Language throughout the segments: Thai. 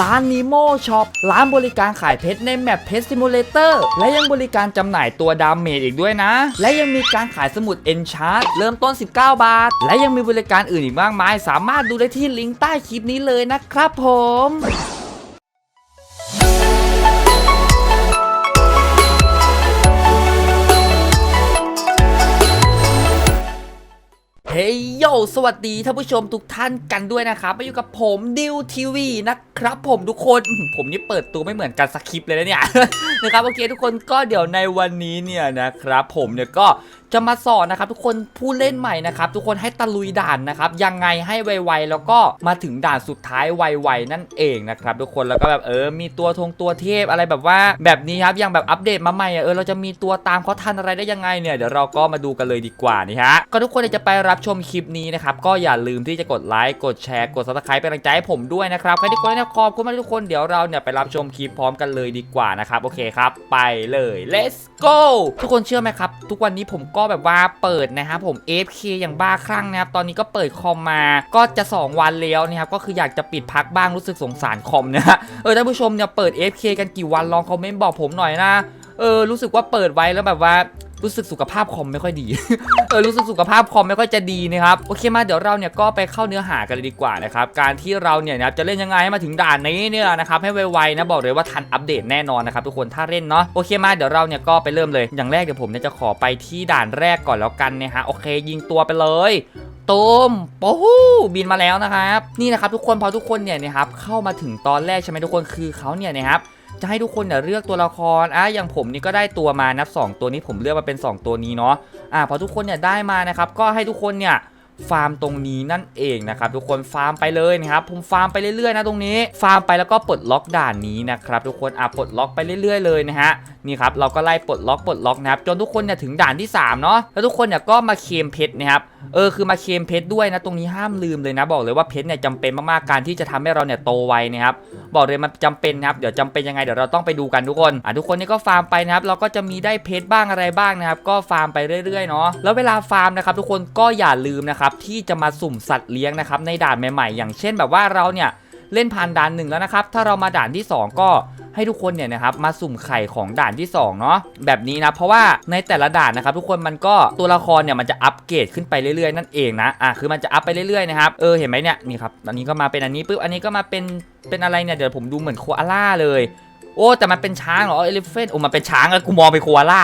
ร้าน Nemo Shop ร้านบริการขายเพชรในแมปเพชรซิมูเลเตอร์และยังบริการจำหน่ายตัวดามเมจอีกด้วยนะ และยังมีการขายสมุด Enchant เริ่มต้น 19 บาท และยังมีบริการอื่นอีกมากมาย สามารถดูได้ที่ลิงก์ใต้คลิปนี้เลยนะครับผมเฮ้ย โยสวัสดีท่านผู้ชมทุกท่านกันด้วยนะครับมาอยู่กับผมดิวทีวีนะครับผมทุกคนผมนี่เปิดตัวไม่เหมือนกันสักคลิปเลยนะเนี่ยนะครับโอเคทุกคนก็เดี๋ยวในวันนี้เนี่ยนะครับผมเนี่ยก็จะมาสอนนะครับทุกคนผู้เล่นใหม่นะครับทุกคนให้ตะลุยด่านนะครับยังไงให้ไวๆแล้วก็มาถึงด่านสุดท้ายไวๆนั่นเองนะครับทุกคนแล้วก็แบบเออมีตัวทงตัวเทพอะไรแบบว่า แบบนี้ครับยังแบบอัปเดตมาใหม่อะเออเราจะมีตัวตามเขาทันอะไรได้ยังไงเนี่ยเดี๋ยวเราก็มาดูกันเลยดีกว่านี่ฮะก็ทุกคนจะไปรับชมคลิปนี้นะครับก็อย่าลืมที่จะกดไลค์กดแชร์กด subscribe เป็นกำลังใจให้ผมด้วยนะครับใครที่กดเนี่ยขอบคุณมากทุกคนเดี๋ยวเราเนี่ยไปรับชมคลิปพร้อมกันเลยดีกว่านะครับโอเคครับ ไปเลย let's go ทุกคนเชื่อไหมครับ ทุกวันนี้ผมก็แบบว่าเปิดนะครับผม AFK อย่างบ้าคลั่งนะครับตอนนี้ก็เปิดคอมมาก็จะ 2 วันแล้วนะครับก็คืออยากจะปิดพักบ้างรู้สึกสงสารคอมนะฮะเออท่านผู้ชมเนี่ยเปิด AFK กันกี่วันลองคอมเมนต์บอกผมหน่อยนะเออรู้สึกว่าเปิดไว้แล้วแบบว่า รู้สึกสุขภาพคอมไม่ค่อยดี เออรู้สึกสุขภาพคอมไม่ค่อยจะดีนะครับโอเคมาเดี๋ยวเราเนี่ยก็ไปเข้าเนื้อหากันเลยดีกว่านะครับการที่เราเนี่ยนะครับจะเล่นยังไงให้มาถึงด่านนี้เนี่ยนะครับให้ไวๆนะบอกเลยว่าทันอัปเดตแน่นอนนะครับทุกคนถ้าเล่นเนาะโอเคมาเดี๋ยวเราเนี่ยก็ไปเริ่มเลยอย่างแรกเดี๋ยวผมเนี่ยจะขอไปที่ด่านแรกก่อนแล้วกันนะฮะโอเค ยิงตัวไปเลยตูมโอ้โหบินมาแล้วนะครับ นี่นะครับทุกคนพอทุกคนเนี่ยนะครับเข้ามาถึงตอนแรกใช่ไหมทุกคนคือเขาเนี่ยนะครับ จะให้ทุกคนเนี่ยเลือกตัวละครอะอย่างผมนี่ก็ได้ตัวมานับ 2 ตัวนี้ผมเลือกมาเป็น 2 ตัวนี้เนาะอะพอทุกคนเนี่ยได้มานะครับก็ให้ทุกคนเนี่ย ฟาร์มตรงนี้นั่นเองนะครับทุกคนฟาร์มไปเลยนะครับผมฟาร์มไปเรื่อยๆนะตรงนี้ ฟาร์มไปแล้วก็ปลดล็อกด่านนี้นะครับทุกคนอะปลดล็อกไปเรื่อย ๆ เลยนะฮะนี่ครับเราก็ไล่ปลดล็อกปลดล็อกนะครับจนทุกคนเนี่ยถึงด่านที่3เนาะแล้วทุกคนเนี่ยก็มาเคมเพชรนะครับเออคือมาเคมเพชรด้วยนะตรงนี้ห้ามลืมเลยนะบอกเลยว่าเพชรเนี่ยจำเป็นมากๆการที่จะทำให้เราเนี่ยโตไวนะครับบอกเลยมันจำเป็นนะครับเดี๋ยวจำเป็นยังไงเดี๋ยวเราต้องไปดูกันทุกคนอะทุกคนนี่ก็ฟาร์มไปนะครับเราก็จะมีได้เพชรบ้างอะไรบ้างนะครับก็ฟาร์มไปเรื่อยๆเนาะแล้วเวลาฟาร์มนะครับทุกคนก็อย่าลืมนะครับที่จะมาสุ่มสัตว์เลี้ยงนะครับในด่านใหม่ๆ อย่างเช่นแบบว่าเราเนี่ยเล่นผ่านด่านหนึ่งแล้วนะครับถ้าเรามาด่านที่สองก็ให้ทุกคนเนี่ยนะครับมาสุ่มไข่ของด่านที่สองเนาะแบบนี้นะเพราะว่าในแต่ละด่านนะครับทุกคนมันก็ตัวละครเนี่ยมันจะอัปเกรดขึ้นไปเรื่อยๆนั่นเองนะอะคือมันจะอัพไปเรื่อยๆนะครับเออเห็นไหมเนี่ยนี่ครับอันนี้ก็มาเป็นอันนี้ปุ๊บอันนี้ก็มาเป็นเป็นอะไรเนี่ยเดี๋ยวผมดูเหมือนโคอาล่าเลยโอ้แต่มันเป็นช้างเหรอเอลิเฟนโอ้มันเป็นช้างอะกูมองเป็นโคอาล่า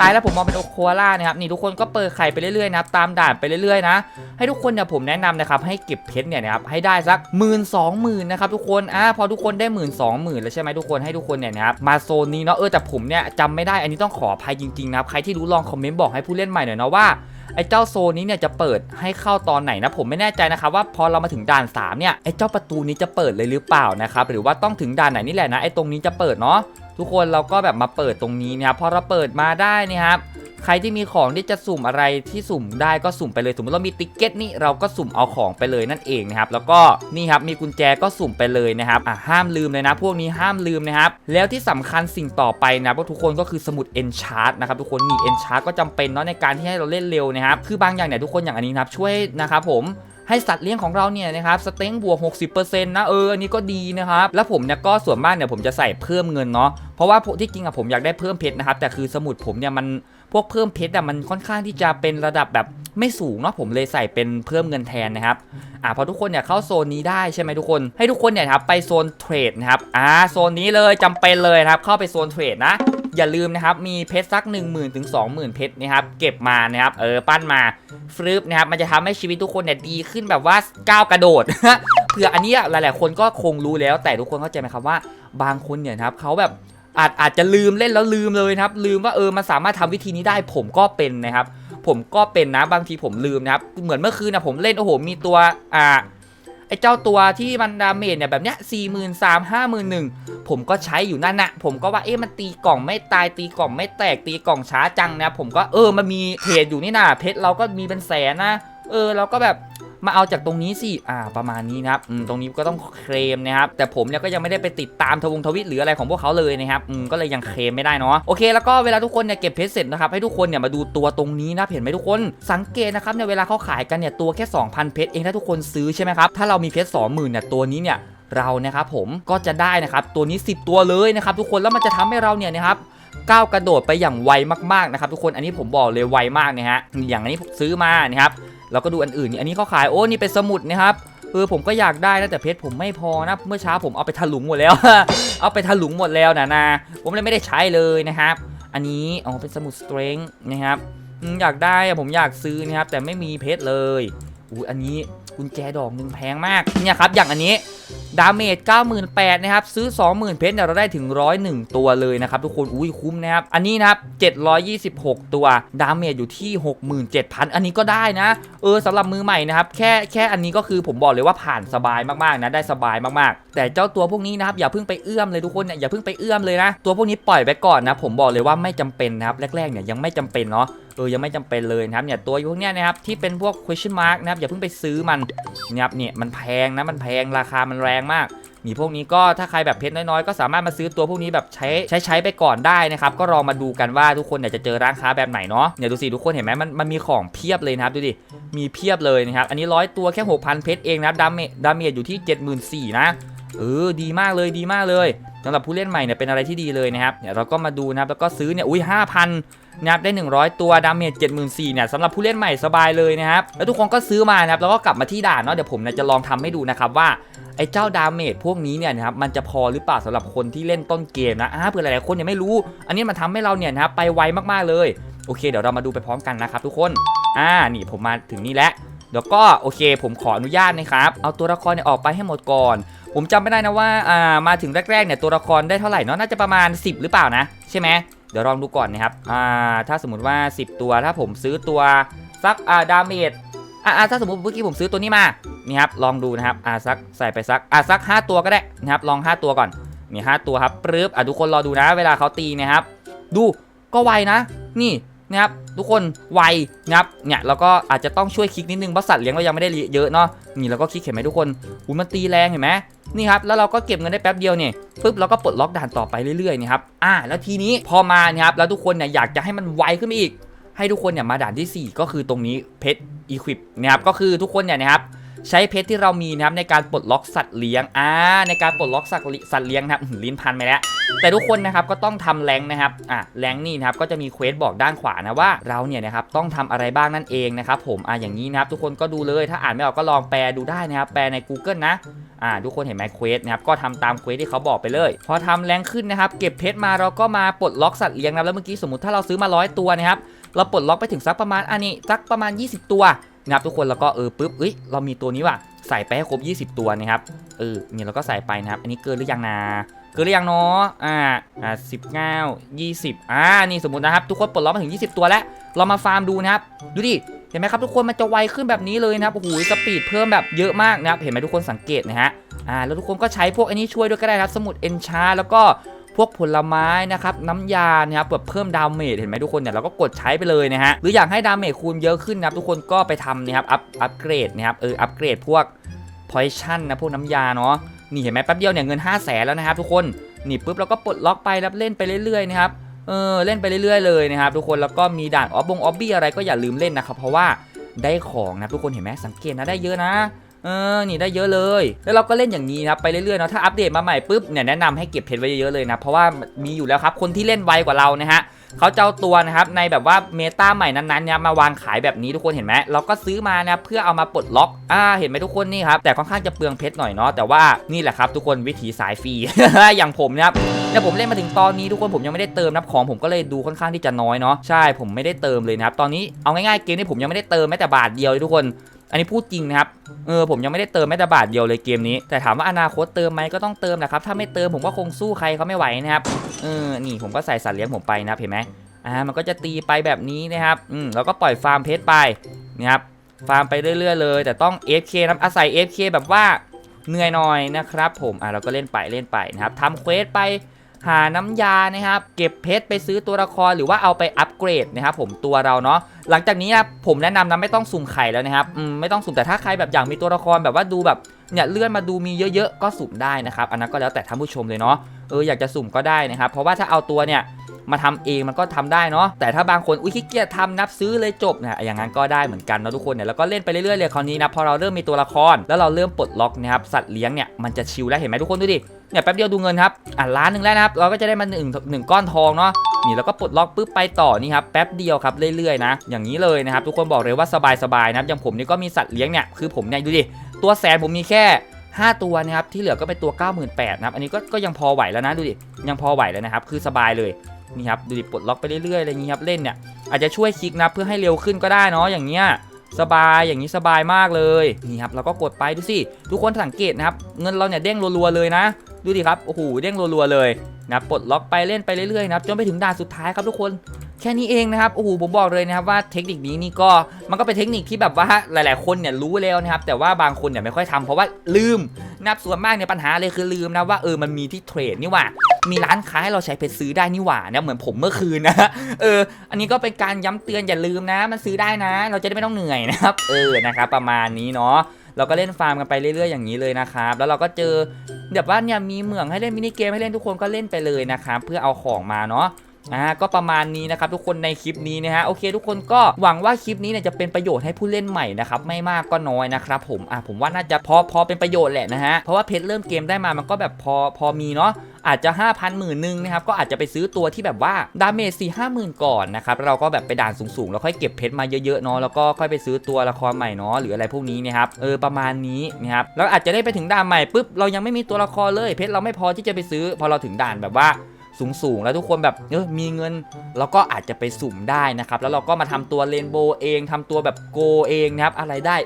ตายแล้วผมมองเป็นโคอาล่านะครับนี่ทุกคนก็เปิดไข่ไปเรื่อยๆนะครับตามด่านไปเรื่อยๆนะให้ทุกคนเนี่ยผมแนะนำนะครับให้เก็บเพชรเนี่ยนะครับให้ได้สักหมื่นสองหมื่นนะครับทุกคนอ่าพอทุกคนได้หมื่นสองหมื่นแล้วใช่ไหมทุกคนให้ทุกคนเนี่ยนะครับมาโซนนี้เนาะเออแต่ผมเนี่ยจำไม่ได้อันนี้ต้องขออภัยจริงๆนะครับใครที่รู้ลองคอมเมนต์บอกให้ผู้เล่นใหม่หน่อยนะว่า ไอ้เจ้าโซนนี้เนี่ยจะเปิดให้เข้าตอนไหนนะผมไม่แน่ใจนะครับว่าพอเรามาถึงด่าน3เนี่ยไอ้เจ้าประตูนี้จะเปิดเลยหรือเปล่านะครับหรือว่าต้องถึงด่านไหนนี่แหละนะไอ้ตรงนี้จะเปิดเนาะทุกคนเราก็แบบมาเปิดตรงนี้นะครับพอเราเปิดมาได้เนะครับ ใครที่มีของที่จะสุ่มอะไรที่สุ่มได้ก็สุ่มไปเลย สมมติเรามีติ๊กเก็ตนี่เราก็สุ่มเอาของไปเลยนั่นเองนะครับ แล้วก็นี่ครับมีกุญแจก็สุ่มไปเลยนะครับอะห้ามลืมเลยนะ พวกนี้ห้ามลืมนะครับ แล้วที่สำคัญสิ่งต่อไปนะพวกทุกคนก็คือสมุดเอนชาร์ตนะครับทุกคนนี่ Enchart ก็จำเป็นเนาะในการที่ให้เราเล่นเร็วนะครับคือบางอย่างเนี่ยทุกคนอย่างอันนี้นะครับช่วยนะครับผม ให้สัตว์เลี้ยงของเราเนี่ยนะครับสเต็งบวก 60%นะเอออันนี้ก็ดีนะครับแล้วผมเนี่ยก็ส่วนมากเนี่ยผมจะใส่เพิ่มเงินเนาะเพราะว่าที่จริงอะผมอยากได้เพิ่มเพชรนะครับแต่คือสมุดผมเนี่ยมันพวกเพิ่มเพชรอะมันค่อนข้างที่จะเป็นระดับแบบไม่สูงเนาะผมเลยใส่เป็นเพิ่มเงินแทนนะครับอ่าพอทุกคนเนี่ยเข้าโซนนี้ได้ใช่ไหมทุกคนให้ทุกคนเนี่ยครับไปโซนเทรดนะครับอ่าโซนนี้เลยจำเป็นเลยนะครับเข้าไปโซนเทรดนะ อย่าลืมนะครับมีเพชรสัก 1 0,000ถึง20,000 เพชรนะครับเก็บมานะครับเออปั้นมาฟรึบนะครับมันจะทำให้ชีวิตทุกคนเนี่ยดีขึ้นแบบว่าก้าวกระโดดเผื่ออันนี้หลาย ๆ คนก็คงรู้แล้วแต่ทุกคนเข้าใจไหมครับว่า บางคนเนี่ยนะครับเขาแบบอาจอาจจะลืมเล่นแล้วลืมเลยนะครับ ลืมว่าเออมันสามารถทำวิธีนี้ได้ผมก็เป็นนะครับ ผมก็เป็นนะบางทีผมลืมนะครับ เหมือนเมื่อคืนนะผมเล่นโอ้โหมีตัวอ่า ไอ้เจ้าตัวที่มันดาเมจเนี่ยแบบเนี้ยสี่หมื่นสามห้าหมื่นหนึ่งผมก็ใช้อยู่นั่นนะผมก็ว่าเอ๊ะมันตีกล่องไม่ตายตีกล่องไม่แตกตีกล่องช้าจังนะ ผมก็เออมันมีเพจอยู่นี่นะเพจเราก็มีเป็นแสนนะ เออเราก็แบบ มาเอาจากตรงนี้สิอ่า ประมาณนี้นะครับอืมตรงนี้ก็ต้องเคลมนะครับแต่ผมเนี่ยก็ยังไม่ได้ไปติดตามทวงทวิตหรืออะไรของพวกเขาเลยนะครับอืมก็เลยยังเคลมไม่ได้เนาะโอเคแล้วก็เวลาทุกคนเนี่ยเก็บเพชรเสร็จนะครับให้ทุกคนเนี่ยมาดูตัวตรงนี้นะเห็นไหมทุกคนสังเกตนะครับเนี่ยเวลาเขาขายกันเนี่ยตัวแค่ 2,000 เพชรเองถ้าทุกคนซื้อใช่ไหมครับถ้าเรามีเพชร20,000เนี่ยตัวนี้เนี่ยเรานะครับผมก็จะได้นะครับตัวนี้ 10 ตัวเลยนะครับทุกคนแล้วมันจะทำให้เราเนี่ยนะครับก้าวกระโดดไปอย่างไวมากๆนะครับทุกคนอันนี้ผมบอกเลยไวมากนะฮะอย่างอันนี้ผมซื้อมานะครับ เราก็ดูอันอื่นนี่อันนี้เขาขายโอ้นี่เป็นสมุดนะครับเออผมก็อยากได้นะแต่เพชรผมไม่พอนะเมื่อเช้าผมเอาไปถลุงหมดแล้ว เอาไปถลุงหมดแล้วนะนะผมเลยไม่ได้ใช้เลยนะครับ อันนี้อ๋อเป็นสมุดสเตริงนะครับอยากได้ผมอยากซื้อนะครับแต่ไม่มีเพชรเลยอู้อันนี้กุญแจดอกหนึ่งแพงมากเนี่ยครับอย่างอันนี้ ดาเมจ98,000นะครับซื้อ 20,000 เพชรเนี่ยเราได้ถึง 101 ตัวเลยนะครับทุกคนอุ้ยคุ้มนะครับอันนี้นะครับ726 ตัวดาเมจอยู่ที่ 67,000 อันนี้ก็ได้นะ เออสำหรับมือใหม่นะครับแค่แค่อันนี้ก็คือผมบอกเลยว่าผ่านสบายมากๆนะได้สบายมากๆ แต่เจ้าตัวพวกนี้นะครับอย่าเพิ่งไปเอื้อมเลยทุกคนเนี่ยอย่าเพิ่งไปเอื้อมเลยนะตัวพวกนี้ปล่อยไว้ก่อนนะผมบอกเลยว่าไม่จำเป็นนะครับแรกๆเนี่ยยังไม่จำเป็นเนาะ เออยังไม่จำเป็นเลยนะครับเนี่ยตัวพวกเนี้ยนะครับที่เป็นพวก question mark นะครับอย่าเพิ่งไปซื้อมันนะครับเนี่ยมันแพงนะมันแพงราคามันแรงมากนี่พวกนี้ก็ถ้าใครแบบเพชรน้อยๆ ก็สามารถมาซื้อตัวพวกนี้แบบใช้ใช้ใช้ไปก่อนได้นะครับ ก็ลองมาดูกันว่าทุกคนเนี่ยจะเจอร้านค้าแบบไหนเนาะเนี่ยดูสิทุกคนเห็นไหมมันมันมีของเพียบเลยนะครับดูดิมีเพียบเลยนะครับอันนี้ร้อยตัวแค่ 6,000 เพชรเองนะดาเมจดาเมจอยู่ที่ 74,000นะเออดีมากเลยดีมากเลยสำหรับผู้เล่นใหม่เนี่ยเป็นอะไรที่ดีเลยนะครับเนี่ยเราก็มาดูนะครับแล้วก็ซื้อเนี่ยอุ้ย5,000 นะครับได้ 100 ตัวดาเมจ74,000เนี่ยสำหรับผู้เล่นใหม่สบายเลยนะครับแล้วทุกคนก็ซื้อมานะครับแล้วก็กลับมาที่ด่านเนาะเดี๋ยวผมจะลองทำให้ดูนะครับว่าไอ้เจ้าดาเมจพวกนี้เนี่ยนะครับมันจะพอหรือเปล่าสำหรับคนที่เล่นต้นเกมนะอ่าเผื่อหลายๆคนยังไม่รู้ อันนี้มันทำให้เราเนี่ยนะครับไปไวมากๆเลยโอเคเดี๋ยวเรามาดูไปพร้อมกันนะครับทุกคนอ่านี่ผมมาถึงนี่แล้วเดี๋ยวก็โอเค ผมขออนุญาตนะครับเอาตัวละครเนี่ยออกไปให้หมดก่อน ผมจำไม่ได้นะว่าอ่ามาถึงแรกๆเนี่ยตัวละครได้เท่าไหร่เนาะน่าจะประมาณ 10 หรือเปล่านะ ใช่ไหม ดี๋ยวลองดูก่อนนะครับอ่าถ้าสมมติว่า 10 ตัวถ้าผมซื้อตัวสักอ่าดาเมจอ่าถ้าสมมติเมื่อกี้ผมซื้อตัวนี้มานี่ครับลองดูนะครับอ่าซักใส่ไปซักอ่าซัก 5 ตัวก็ได้นะครับลอง 5 ตัวก่อนนี่5ตัวครับปึ๊บอะทุกคนรอดูนะ เวลาเขาตีนะครับ ดูก็ไวนะ นี่นะครับทุกคนไวนะครับเนี่ยแล้วก็อาจจะต้องช่วยคลิกนิดนึงเพราะสัตว์เลี้ยงเรายังไม่ได้เยอะเนาะนี่แล้วก็คลิกเห็นไหมทุกคนอุ้ยมันตีแรงเห็นไหม นี่ครับแล้วเราก็เก็บเงินได้แป๊บเดียวเนี่ยปึ๊บเราก็ปลดล็อกด่านต่อไปเรื่อยๆนี่ครับอ่าแล้วทีนี้พอมาเนี่ยครับแล้วทุกคนเนี่ยอยากจะให้มันไวขึ้นไปอีก ให้ทุกคนเนี่ยมาด่านทีสี่4 ก็คือตรงนี้เพชรอีควิปนะครับก็คือทุกคนเนี่ยนะครับ ใช้เพชรที่เรามีนะครับในการปลดล็อกสัตว์เลี้ยงอ่าในการปลดล็อกสัตว์สัตว์เลี้ยงนะครับลิ้นพันไปแล้ว แต่ทุกคนนะครับก็ต้องทำแรงนะครับอะแรงนี่นะครับก็จะมีเควสบอกด้านขวานะว่าเราเนี่ยนะครับต้องทำอะไรบ้างนั่นเองนะครับผมอะอย่างนี้นะครับทุกคนก็ดูเลยถ้าอ่านไม่ออกก็ลองแปลดูได้นะครับแปลใน Google นะอ่าทุกคนเห็นไหมเควสนะครับก็ทำตามเควสที่เขาบอกไปเลย พอทำแรงขึ้นนะครับเก็บเพชรมาเราก็มาปลดล็อกสัตว์เลี้ยงนะแล้วเมื่อกี้สมมติถ้าเราซื้อมาร้อยตัวนะครับเราปลดล็อกไปถึงสักประมาณอันนี้สักประมาณ 20 ตัว นะครับทุกคนแล้วก็เออปุ๊บเอ้ยเรามีตัวนี้ว่ะใส่ไปให้ครบ 20 ตัวนะครับเออเนี่ยเราก็ใส่ไปนะครับ อันนี้เกินหรือยังนะเกินหรือยังเนาะอ่าอ่าสิบเก้ายี่สิบอ่านี่สมมตินะครับ ทุกคนปลดล็อกมาถึง 20 ตัวแล้ว เรามาฟาร์มดูนะครับ ดูดิเห็นไหมครับทุกคนมันจะไวขึ้นแบบนี้เลยนะครับโอ้โหสปีดเพิ่มแบบเยอะมากนะครับเห็นไหมทุกคนสังเกตนะฮะอ่าแล้วทุกคนก็ใช้พวกอันนี้ช่วยด้วยก็ได้ครับ สมุดเอนชาแล้วก็ พวกผลไม้นะครับน้ำยาเนะครับแบบเพิ่มดาเมจเห็นไหมทุกคนเนี่ยเราก็กดใช้ไปเลยนะฮะหรืออยากให้ดาเมจคูณเยอะขึ้นนะครับทุกคนก็ไปทำนะครับอัพอัพเกรดนะครับเอออัพเกรดพวกพอยชั่นนะพวกน้ำยาเนาะนี่เห็นไหมแป๊บเดียวเนี่ยเงิน 5 0 0แสนแล้วนะครับทุกคนนี่ปุ๊บเราก็ปลดล็อกไปแล้วเล่นไปเรื่อยๆนะครับเออเล่นไปเรื่อยๆเลยนะครับทุกคนแล้วก็มีด่านออฟบงออฟบี้อะไรก็อย่าลืมเล่นนะครับเพราะว่าได้ของนะทุกคนเห็นไหมสังเกตนะได้เยอะนะ เออ นี่ได้เยอะเลย แล้วเราก็เล่นอย่างนี้นะครับไปเรื่อยๆเนาะ ถ้าอัปเดตมาใหม่ปุ๊บเนี่ยแนะนำให้เก็บเพชรไว้เยอะๆเลยนะ เพราะว่ามีอยู่แล้วครับ คนที่เล่นไวกว่าเรานะฮะเขาเจะเอาตัวนะครับในแบบว่าเมตาใหม่นั้นๆเนี่ยมาวางขายแบบนี้ทุกคนเห็นไหมเราก็ซื้อมานะเพื่อเอามาปลดล็อกอ่าเห็นไหมทุกคนนี่ครับแต่ค่อนข้างจะเปลืองเพชรหน่อยเนาะแต่ว่านี่แหละครับทุกคนวิถีสายฟรี อย่างผมนะครับเนี่ยผมเล่นมาถึงตอนนี้ทุกคนผมยังไม่ได้เติมนับของผมก็เลยดูค่อนข้างที่จะน้อยเนาะใช่ผมไม่ได้เติมเลยนะครับตอนนี้เอาง่ายๆเกมนี้ผมยังไม่ได้เติมแม้แต่บาทเดียวเลยทุกคน อันนี้พูดจริงนะครับ เออผมยังไม่ได้เติมแม้แต่บาทเดียวเลยเกมนี้ แต่ถามว่าอนาคตเติมไหมก็ต้องเติมแหละครับ ถ้าไม่เติมผมก็คงสู้ใครเขาไม่ไหวนะครับ เออ นี่ผมก็ใส่สัตว์เลี้ยงผมไปนะครับเห็นไหมอ่า มันก็จะตีไปแบบนี้นะครับ อืมแล้วก็ปล่อยฟาร์มเพชรไปนะครับ ฟาร์มไปเรื่อย ๆ เลย แต่ต้อง FK นะอาศัย FK แบบว่าเหนื่อยหน่อยนะครับ ผม อ่าเราก็เล่นไปเล่นไปนะครับทำเควสไป หาน้ำยานะครับ เก็บเพชรไปซื้อตัวละครหรือว่าเอาไปอัปเกรดนะครับผมตัวเราเนาะหลังจากนี้นะผมแนะนำนะไม่ต้องสุ่มไข่แล้วนะครับไม่ต้องสุ่มแต่ถ้าใครแบบอยากมีตัวละครแบบว่าดูแบบเนี่ยเลื่อนมาดูมีเยอะๆก็สุ่มได้นะครับอันนั้นก็แล้วแต่ท่านผู้ชมเลยเนาะเอออยากจะสุ่มก็ได้นะครับ เพราะว่าถ้าเอาตัวเนี่ยมาทำเองมันก็ทำได้เนาะแต่ถ้าบางคนอุ้ยขี้เกียจทำนับซื้อเลยจบนะอย่างนั้นก็ได้เหมือนกันนะทุกคนเนี่ยแล้วก็เล่นไปเรื่อยๆเลยคราวนี้นะพอเราเริ่มมีตัวละครแล้วเราเริ่มปลดล็อกนะครับสัตว์เลี้ยงเนี่ยมันจะชิลแล้วเห็นไหมทุกคนดูดิ เนี่ยแป๊บเดียวดูเงินครับอะล้านหนึ่งแล้วนะครับเราก็จะได้มาหนึ่งหนึ่งก้อนทองเนาะนี่แล้วก็ปลดล็อกปุ๊บไปต่อนี่ครับแป๊บเดียวครับเรื่อยๆนะอย่างนี้เลยนะครับทุกคนบอกเลยว่าสบายๆนะครับอย่างผมนี่ก็มีสัตว์เลี้ยงเนี่ยคือผมเนี่ยดูดิตัวแสนผมมีแค่ 5 ตัวนะครับที่เหลือก็เป็นตัว 98,000นะครับอันนี้ก็ก็ยังพอไหวแล้วนะดูดิยังพอไหวแล้วนะครับคือสบายเลยนี่ครับดูดิปลดล็อกไปเรื่อยๆอะไรอย่างนี้ครับเล่นเนี่ยอาจจะช่วยคลิกนะเพื่อให้เร็วขึ้นก็ได้เนาะอย่างเงี้ย สบายอย่างนี้สบายมากเลยนี่ครับเราก็กดไปดูสิทุกคนสังเกตนะครับเงินเราเนี่ยเด้งรัวๆเลยนะ ดูดิครับโอ้โหเด้งรัวๆเลยนะปลดล็อกไปเล่นไปเรื่อยๆนะครับจนไปถึงด่านสุดท้ายครับทุกคน แค่นี้เองนะครับโอ้โหผมบอกเลยนะครับว่าเทคนิคนี้นี่ก็มันก็เป็นเทคนิคที่แบบว่าหลาย ๆ คนเนี่ยรู้แล้วนะครับแต่ว่าบางคนเนี่ยไม่ค่อยทำเพราะว่าลืมนะครับส่วนมากเนี่ยปัญหาเลยคือลืมนะว่าเออมันมีที่เทรดนี่หว่ามีร้านค้าให้เราใช้เพชรซื้อได้นี่หว่านะเหมือนผมเมื่อคืนนะเออ อันนี้ก็เป็นการย้ำเตือนอย่าลืมนะ มันซื้อได้นะ เราจะได้ไม่ต้องเหนื่อยนะครับ เออนะครับประมาณนี้เนาะเราก็เล่นฟาร์มกันไปเรื่อย ๆ อย่างนี้เลยนะครับ แล้วเราก็เจอแบบว่าเนี่ยมีเหมืองให้เล่นมินิเกมให้เล่นทุกคนก็เล่นไปเลยนะครับเพื่อเอาของมาเนาะ อ่าก็ประมาณนี้นะครับทุกคนในคลิปนี้นะฮะโอเค ทุกคนก็หวังว่าคลิปนี้เนี่ยจะเป็นประโยชน์ให้ผู้เล่นใหม่นะครับไม่มากก็น้อยนะครับผมอ่าผมว่าน่าจะพอพอเป็นประโยชน์แหละนะฮะเพราะว่าเพชรเริ่มเกมได้มามันก็แบบพอพอมีเนาะอาจจะ 5,000หมื่นหนึ่งนะครับก็อาจจะไปซื้อตัวที่แบบว่าดาเมจสี่ห้าหมื่นก่อนนะครับเราก็แบบไปด่านสูงๆ แล้วค่อยเก็บเพชรมาเยอะๆเนาะแล้วก็ค่อยไปซื้อตัวละครใหม่เนาะหรืออะไรพวกนี้นะครับเออประมาณนี้นะครับแล้วอาจจะได้ไปถึงด่านใหม่ปุ๊บเรายังไม่มีตัวละครเลยเพชรเราไม่พอที่จะไปซื้อ พอเราถึงด่านแบบว่า สูงๆ แล้วทุกคนแบบเออมีเงินเราก็อาจจะไปสุ่มได้นะครับ แล้วเราก็มาทำตัวเรนโบว์เองทำตัวแบบโกเองนะครับ อะไรได้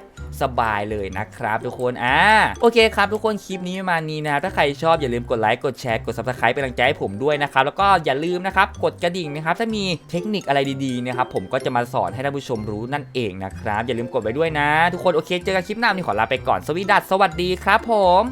สบายเลยนะครับ ทุกคน อ่า โอเคครับ ทุกคนคลิปนี้ประมาณนี้นะถ้าใครชอบอย่าลืมกดไลค์ กดแชร์ กด subscribe เป็นกำลังใจให้ผมด้วยนะครับ แล้วก็อย่าลืมนะครับ กดกระดิ่งนะครับ ถ้ามีเทคนิคอะไรดีๆนะครับ ผมก็จะมาสอนให้ท่านผู้ชมรู้นั่นเองนะครับ อย่าลืมกดไว้ด้วยนะ ทุกคน โอเค เจอกันคลิปหน้านี้ขอลาไปก่อน สวีดัสสวัสดีครับผม